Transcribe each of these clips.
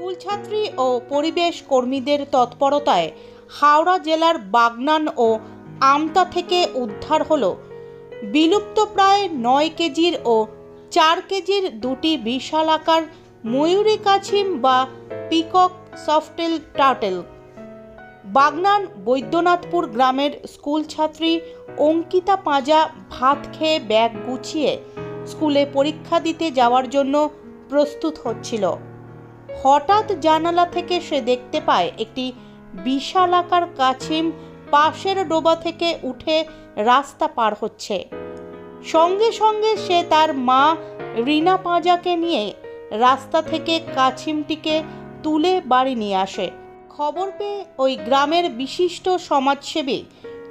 স্কুলছাত্রী ও পরিবেশ কর্মীদের তৎপরতায় হাওড়া জেলার বাগনান ও আমতা থেকে উদ্ধার হলো বিলুপ্তপ্রায় নয় কেজির ও চার কেজির দুটি বিশাল আকার ময়ূরী কাছিম বা peacock softshell turtle. Bagnan Baidyanathpur গ্রামের স্কুল ছাত্রী অঙ্কিতা পাঁজা ভাত খেয়ে ব্যাগ গুছিয়ে স্কুলে পরীক্ষা দিতে যাওয়ার জন্য প্রস্তুত হচ্ছিল। হঠাৎ জানালা থেকে সে দেখতে পায় একটি বিশাল আকার কাছিম পাশের ডোবা থেকে উঠে রাস্তা পার হচ্ছে। সঙ্গে সঙ্গে সে তার মা রিনা পাঁজাকে নিয়ে রাস্তা থেকে কাছিমটিকে তুলে বাড়ি নিয়ে আসে। খবর পেয়ে ওই গ্রামের বিশিষ্ট সমাজসেবী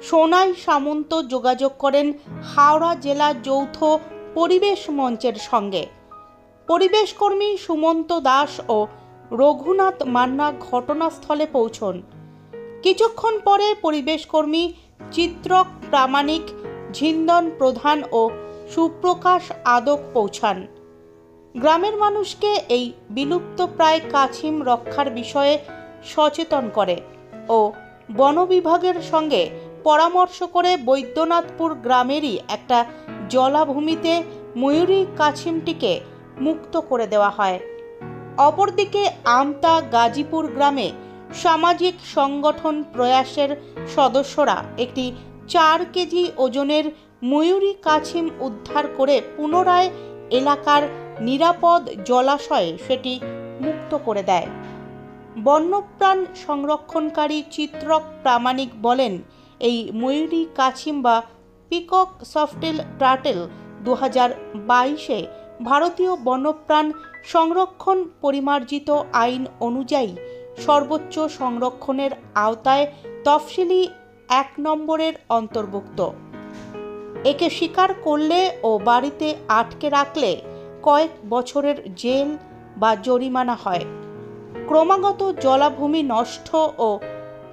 সোনাই সামন্ত যোগাযোগ করেন হাওড়া জেলা যৌথ পরিবেশ মঞ্চের সঙ্গে। পরিবেশকর্মী সুমন্ত দাস ও রঘুনাথ মান্না ঘটনাস্থলে পৌঁছন। কিছুক্ষণ পরে পরিবেশকর্মী চিত্রক, প্রামাণিক, ঝিন্দন প্রধান ও সুপ্রকাশ আদক পৌঁছান। গ্রামের মানুষকে এই বিলুপ্তপ্রায় কাছিম রক্ষার বিষয়ে সচেতন করে ও বন বিভাগের সঙ্গে পরামর্শ করে বৈদ্যনাথপুর গ্রামেরই একটা জলাভূমিতে ময়ূরী কাছিমটিকে মুক্ত করে দেওয়া হয়। অপরদিকে আমতা গাজীপুর গ্রামে সামাজিক সংগঠন প্রয়াসের সদস্যরা একটি চার কেজি ওজনের ময়ূরী কাছিম উদ্ধার করে পুনরায় এলাকার নিরাপদ জলাশয়ে সেটি মুক্ত করে দেয়। বন্যপ্রাণ সংরক্ষণকারী চিত্রক প্রামাণিক বলেন, এই ময়ূরী কাছিম বা পিকক সফটেল টার্টেল দু হাজার বাইশে ভারতীয় বন্যপ্রাণ সংরক্ষণ পরিমার্জিত আইন অনুযায়ী সর্বোচ্চ সংরক্ষণের আওতায় তফসিলি এক নম্বরের অন্তর্ভুক্ত। একে শিকার করলে ও বাড়িতে আটকে রাখলে কয়েক বছরের জেল বা জরিমানা হয়। ক্রমাগত জলাভূমি নষ্ট ও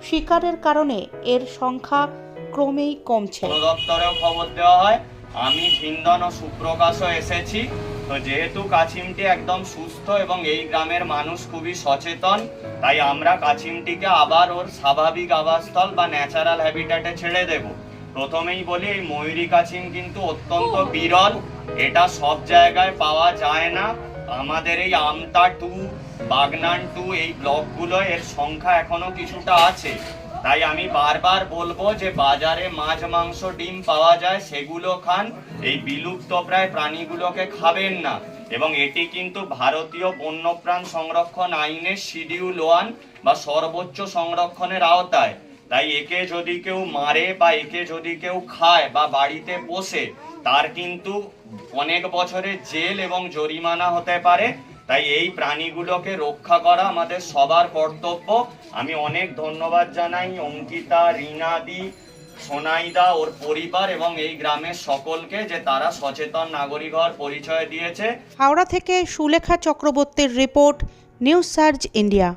শিকারের কারণে এর সংখ্যা ক্রমেই কমছে। খবর দেওয়া হয়, আমি ঝিন্দন ও এসেছি। তো যেহেতু কাছিমটি একদম সুস্থ এবং এই গ্রামের মানুষ খুবই সচেতন তাই আমরা কাছিমটিকে আবার ওর স্বাভাবিক আবাসস্থল বা ন্যাচারাল হ্যাবিটাটে ছেড়ে দেব। প্রথমেই বলি এই ময়ূরী কাছিম কিন্তু অত্যন্ত বিরল। এটা সব জায়গায় পাওয়া যায় না। আমাদের এই আমতা টু বাগনান টু এই ব্লকগুলো এর সংখ্যা এখনও কিছুটা আছে। তাই আমি বারবার বলব যে বাজারে মাছ, মাংস, ডিম পাওয়া যায়, সেগুলো খান। এই বিলুপ্ত প্রায় প্রাণীগুলোকে খাবেন না। এবং এটি কিন্তু ভারতীয় বন্যপ্রাণ সংরক্ষণ আইনের শিডিউল ওয়ান বা সর্বোচ্চ সংরক্ষণের আওতায়। তাই একে যদি কেউ মারে বা একে যদি কেউ খায় বা বাড়িতে পোষে, তার কিন্তু অনেক বছরের জেল এবং জরিমানা হতে পারে। তাই এই প্রাণীগুলোকে রক্ষা করা আমাদের সবার কর্তব্য। আমি অনেক ধন্যবাদ জানাই অঙ্কিতা, রিনাদি, সোনাইদা, ওর পরিবার এবং এই গ্রামের সকলকে যে তারা সচেতন নাগরিক হওয়ার পরিচয় দিয়েছে। হাওড়া থেকে সুলেখা চক্রবর্তীর রিপোর্ট, নিউজ সার্চ ইন্ডিয়া।